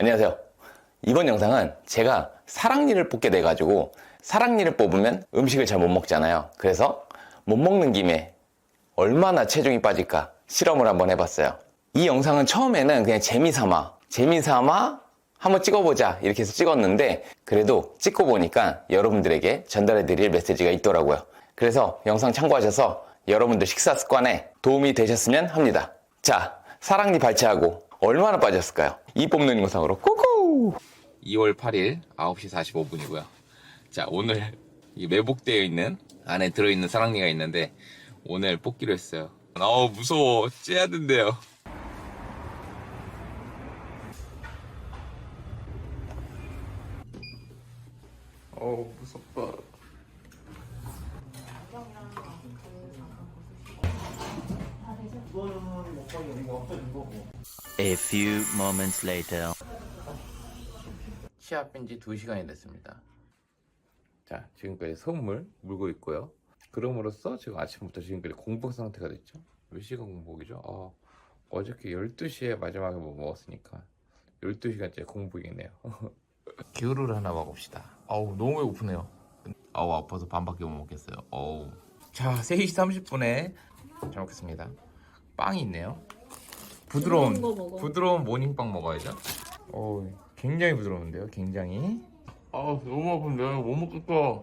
안녕하세요. 이번 영상은 제가 사랑니를 뽑게 돼가지고 사랑니를 뽑으면 음식을 잘 못 먹잖아요. 그래서 못 먹는 김에 얼마나 체중이 빠질까 실험을 한번 해봤어요. 이 영상은 처음에는 그냥 재미삼아, 재미삼아 한번 찍어보자 이렇게 해서 찍었는데 그래도 찍고 보니까 여러분들에게 전달해드릴 메시지가 있더라고요. 그래서 영상 참고하셔서 여러분들 식사 습관에 도움이 되셨으면 합니다. 자, 사랑니 발치하고 얼마나 빠졌을까요? 이 뽑는 영상으로 고고! 2월 8일 9시 45분이고요. 자, 오늘 이 매복되어 있는 안에 들어있는 사랑니가 있는데 오늘 뽑기로 했어요. 아우 무서워. 째야 된대요. 어우 무섭다. A few moments later. 치아 뺀지 2시간이 됐습니다. 자, 지금까지 선물 물고 있고요. 그럼으로써 지금 아침부터 지금까지 공복 상태가 됐죠. 몇 시간 공복이죠? 아, 어저께 12시에 마지막에 뭐 먹었으니까 12시간째 공복이네요. 귤을 하나 먹읍시다. 아우, 너무 배고프네요. 아우, 아파서 반밖에 못 먹겠어요. 어우. 자, 3시 30분에 잘 먹겠습니다. 빵이 있네요. 부드러운, 거 먹어. 부드러운 모닝빵 먹어야죠. 어, 굉장히 부드러운데요, 굉장히. 아, 너무 아픈데 못 먹겠다.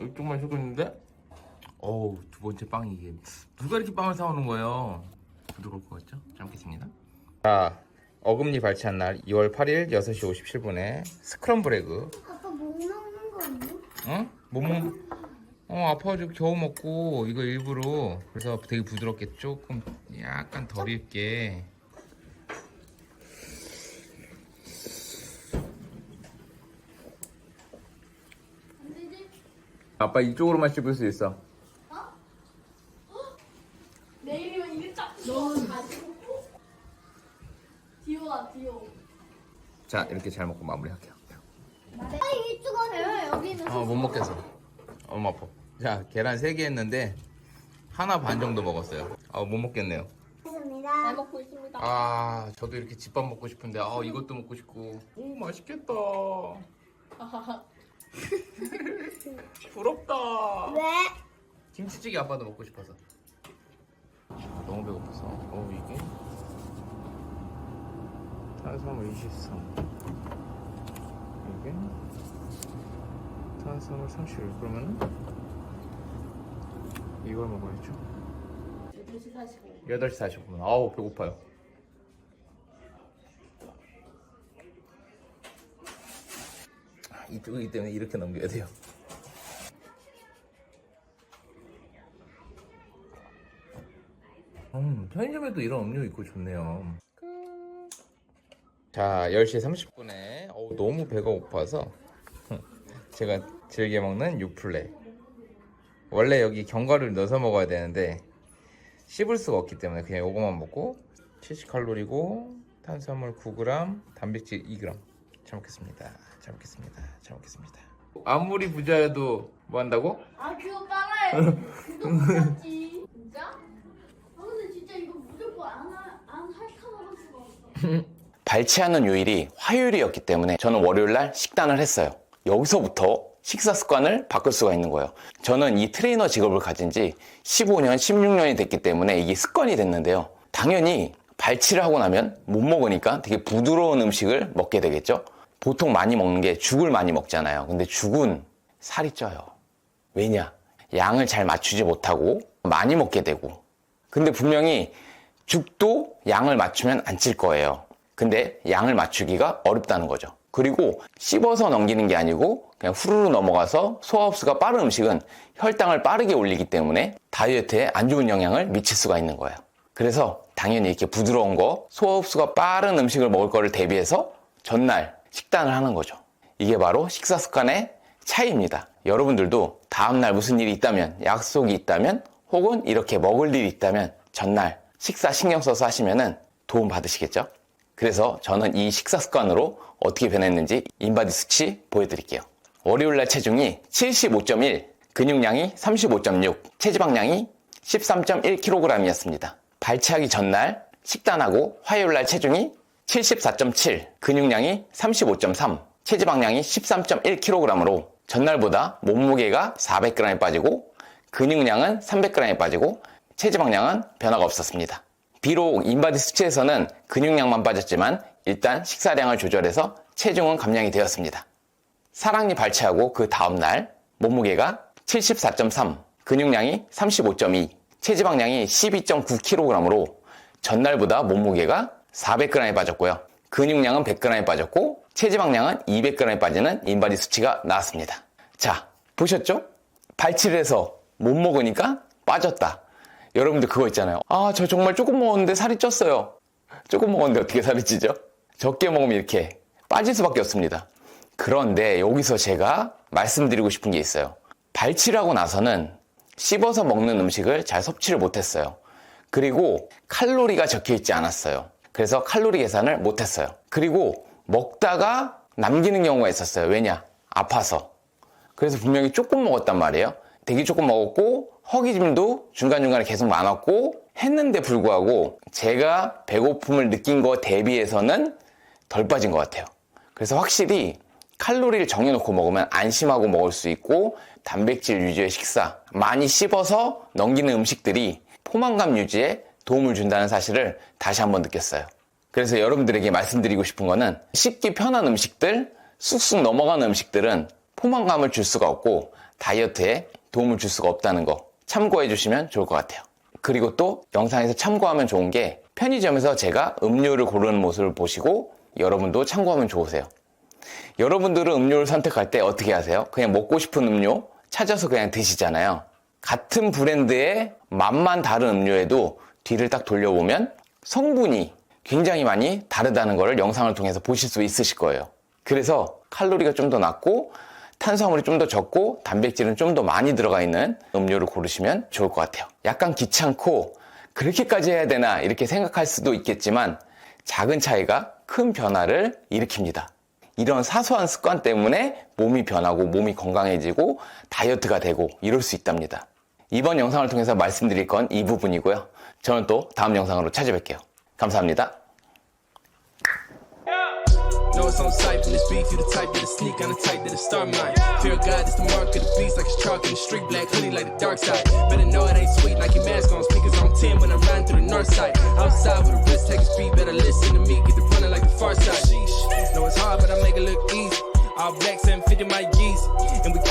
이쪽만 있는데. 어우, 두 번째 빵이 이게 누가 이렇게 빵을 사오는 거예요? 부드러울 것 같죠? 잘 먹겠습니다. 자, 어금니 발치한 날 2월 8일 6시 57분에 스크럼블 에그. 아까 못 먹는 거 아니야? 응? 못 먹. 어 아파가지고 겨우 먹고 이거 일부러 그래서 되게 부드럽게 조금 약간 덜 익게? 아빠 이쪽으로만 씹을 수 있어. 내일이면 이게 딱 너는 가지고 디오다 디오. 자 이렇게 잘 먹고 마무리할게요. 아 이쪽은 여기는 어 못 먹겠어. 엄마 아파. 자 계란 3개 했는데 하나 반 정도 먹었어요. 아 못 먹겠네요. 잘 먹고 있습니다. 아 저도 이렇게 집밥 먹고 싶은데 아 이것도 먹고 싶고. 오 맛있겠다. 부럽다. 왜? 김치찌개 아빠도 먹고 싶어서. 너무 배고파서. 어 이게? 탄수화물 23 이게? 탄수화물 31 그러면은 이걸 먹어야죠. 8시 45분 8시 45분. 아우 배고파요. 아, 이쪽이기 때문에 이렇게 넘겨야 돼요. 음, 편의점에도 이런 음료 있고 좋네요. 자 10시 30분에 너무 배가 고파서 제가 즐겨 먹는 유플레 원래 여기 견과류를 넣어서 먹어야 되는데 씹을 수가 없기 때문에 그냥 이거만 먹고 70칼로리고 탄수화물 9g, 단백질 2g. 잘 먹겠습니다. 잘 먹겠습니다. 잘 먹겠습니다. 아무리 부자여도 뭐 한다고? 아 그거 빨아요 구독 못했지 진짜? 아 근데 진짜 이거 무조건 안, 하- 안 할까 말할 수가 없어 발치하는 요일이 화요일이었기 때문에 저는 월요일 날 식단을 했어요. 여기서부터 식사 습관을 바꿀 수가 있는 거예요. 저는 이 트레이너 직업을 가진 지 15년, 16년이 됐기 때문에 이게 습관이 됐는데요. 당연히 발치를 하고 나면 못 먹으니까 되게 부드러운 음식을 먹게 되겠죠. 보통 많이 먹는 게 죽을 많이 먹잖아요. 근데 죽은 살이 쪄요. 왜냐? 양을 잘 맞추지 못하고 많이 먹게 되고. 근데 분명히 죽도 양을 맞추면 안 찔 거예요. 근데 양을 맞추기가 어렵다는 거죠. 그리고 씹어서 넘기는 게 아니고 그냥 후루루 넘어가서 소화 흡수가 빠른 음식은 혈당을 빠르게 올리기 때문에 다이어트에 안 좋은 영향을 미칠 수가 있는 거예요. 그래서 당연히 이렇게 부드러운 거, 소화 흡수가 빠른 음식을 먹을 거를 대비해서 전날 식단을 하는 거죠. 이게 바로 식사 습관의 차이입니다. 여러분들도 다음날 무슨 일이 있다면, 약속이 있다면, 혹은 이렇게 먹을 일이 있다면 전날 식사 신경 써서 하시면은 도움 받으시겠죠? 그래서 저는 이 식사 습관으로 어떻게 변했는지 인바디 수치 보여드릴게요. 월요일날 체중이 75.1, 근육량이 35.6, 체지방량이 13.1kg이었습니다. 발치하기 전날 식단하고 화요일날 체중이 74.7, 근육량이 35.3, 체지방량이 13.1kg으로 전날보다 몸무게가 400g이 빠지고 근육량은 300g이 빠지고 체지방량은 변화가 없었습니다. 비록 인바디 수치에서는 근육량만 빠졌지만 일단 식사량을 조절해서 체중은 감량이 되었습니다. 사랑니 발치하고 그 다음날 몸무게가 74.3, 근육량이 35.2, 체지방량이 12.9kg으로 전날보다 몸무게가 400g이 빠졌고요. 근육량은 100g이 빠졌고 체지방량은 200g이 빠지는 인바디 수치가 나왔습니다. 자, 보셨죠? 발치를 해서 못 먹으니까 빠졌다. 여러분들 그거 있잖아요. 아, 저 정말 조금 먹었는데 살이 쪘어요. 조금 먹었는데 어떻게 살이 찌죠? 적게 먹으면 이렇게 빠질 수밖에 없습니다. 그런데 여기서 제가 말씀드리고 싶은 게 있어요. 발치하고 나서는 씹어서 먹는 음식을 잘 섭취를 못했어요. 그리고 칼로리가 적혀 있지 않았어요. 그래서 칼로리 계산을 못했어요. 그리고 먹다가 남기는 경우가 있었어요. 왜냐? 아파서. 그래서 분명히 조금 먹었단 말이에요. 되게 조금 먹었고 허기짐도 중간중간에 계속 많았고 했는데 불구하고 제가 배고픔을 느낀 거 대비해서는 덜 빠진 것 같아요. 그래서 확실히 칼로리를 정해놓고 먹으면 안심하고 먹을 수 있고 단백질 유지의 식사, 많이 씹어서 넘기는 음식들이 포만감 유지에 도움을 준다는 사실을 다시 한번 느꼈어요. 그래서 여러분들에게 말씀드리고 싶은 거는 씹기 편한 음식들, 쑥쑥 넘어가는 음식들은 포만감을 줄 수가 없고 다이어트에 도움을 줄 수가 없다는 거 참고해 주시면 좋을 것 같아요. 그리고 또 영상에서 참고하면 좋은 게 편의점에서 제가 음료를 고르는 모습을 보시고 여러분도 참고하면 좋으세요. 여러분들은 음료를 선택할 때 어떻게 하세요? 그냥 먹고 싶은 음료 찾아서 그냥 드시잖아요. 같은 브랜드의 맛만 다른 음료에도 뒤를 딱 돌려보면 성분이 굉장히 많이 다르다는 것을 영상을 통해서 보실 수 있으실 거예요. 그래서 칼로리가 좀 더 낮고 탄수화물이 좀 더 적고 단백질은 좀 더 많이 들어가 있는 음료를 고르시면 좋을 것 같아요. 약간 귀찮고 그렇게까지 해야 되나 이렇게 생각할 수도 있겠지만 작은 차이가 큰 변화를 일으킵니다. 이런 사소한 습관 때문에 몸이 변하고 몸이 건강해지고 다이어트가 되고 이럴 수 있답니다. 이번 영상을 통해서 말씀드릴 건 이 부분이고요. 저는 또 다음 영상으로 찾아뵐게요. 감사합니다. Know it's on sight from this beef. You the type that'll sneak on the type that'll start mine. Fear God is the mark of the beast, like it's chalk in the street. Black hoodie like the dark side. Better know it ain't sweet, like your mask on. Speakers on 10 when I'm riding through the north side. Outside with a wrist, take a speed. Better listen to me, get the running like the far side. Know it's hard, but I make it look easy. All black 750 my G's. And we can't.